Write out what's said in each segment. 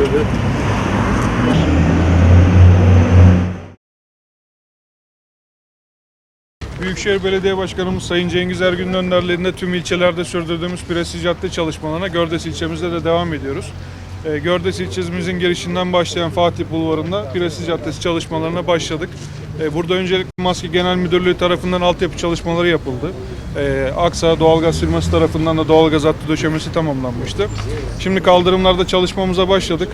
Ederim. Büyükşehir Belediye Başkanımız Sayın Cengiz Ergün'ün önderliğinde tüm ilçelerde sürdürdüğümüz prestij cadde çalışmalarına Gördes ilçemizde de devam ediyoruz. Ee, Gördes ilçemizin girişinden başlayan Fatih Bulvarı'nda prestij caddesi çalışmalarına başladık. Ee, Burada öncelikle Maske Genel Müdürlüğü tarafından altyapı çalışmaları yapıldı. Ee, Aksa Doğalgaz firması tarafından da doğalgaz hattı döşemesi tamamlanmıştı. Şimdi kaldırımlarda çalışmamıza başladık.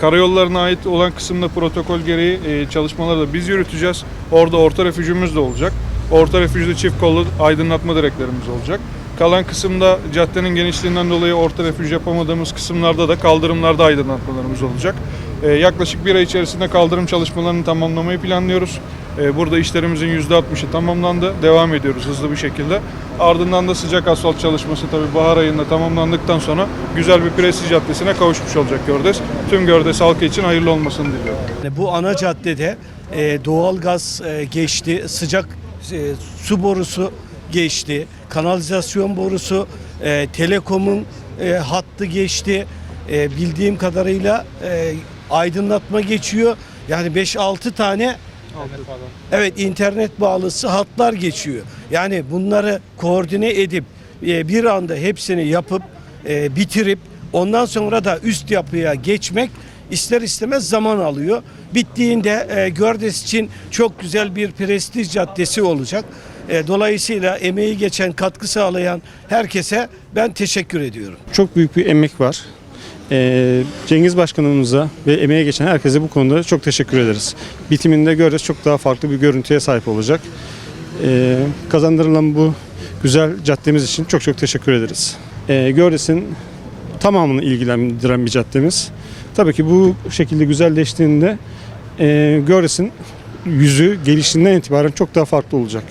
Karayollarına ait olan kısımda protokol gereği e, çalışmaları da biz yürüteceğiz. Orada orta refüjümüz de olacak. Orta refüjde çift kollu aydınlatma direklerimiz olacak. Kalan kısımda caddenin genişliğinden dolayı orta refüj yapamadığımız kısımlarda da kaldırımlarda aydınlatmalarımız olacak. Ee, yaklaşık bir ay içerisinde kaldırım çalışmalarını tamamlamayı planlıyoruz. Ee, burada işlerimizin %60'ı tamamlandı. Devam ediyoruz hızlı bir şekilde. Ardından da sıcak asfalt çalışması tabii bahar ayında tamamlandıktan sonra güzel bir prestij caddesine kavuşmuş olacak Gördes. Tüm Gördes halkı için hayırlı olmasını diliyorum. Bu ana caddede e, doğalgaz e, geçti, sıcak e, su borusu geçti, kanalizasyon borusu, e, telekomun e, hattı geçti. E, bildiğim kadarıyla e, aydınlatma geçiyor. Yani 5-6 tane Evet internet bağlısı hatlar geçiyor. Yani bunları koordine edip e, bir anda hepsini yapıp e, bitirip ondan sonra da üst yapıya geçmek ister istemez zaman alıyor. Bittiğinde e, Gördes için çok güzel bir prestij caddesi olacak. E, dolayısıyla emeği geçen, katkı sağlayan herkese ben teşekkür ediyorum. Çok büyük bir emek var. Ee, Cengiz Başkanımıza ve emeğe geçen herkese bu konuda çok teşekkür ederiz. Bitiminde Gördes çok daha farklı bir görüntüye sahip olacak. Ee, kazandırılan bu güzel caddemiz için çok çok teşekkür ederiz. Ee, Gördes'in tamamını ilgilendiren bir caddemiz. Tabii ki bu şekilde güzelleştiğinde e, Gördes'in yüzü gelişinden itibaren çok daha farklı olacak.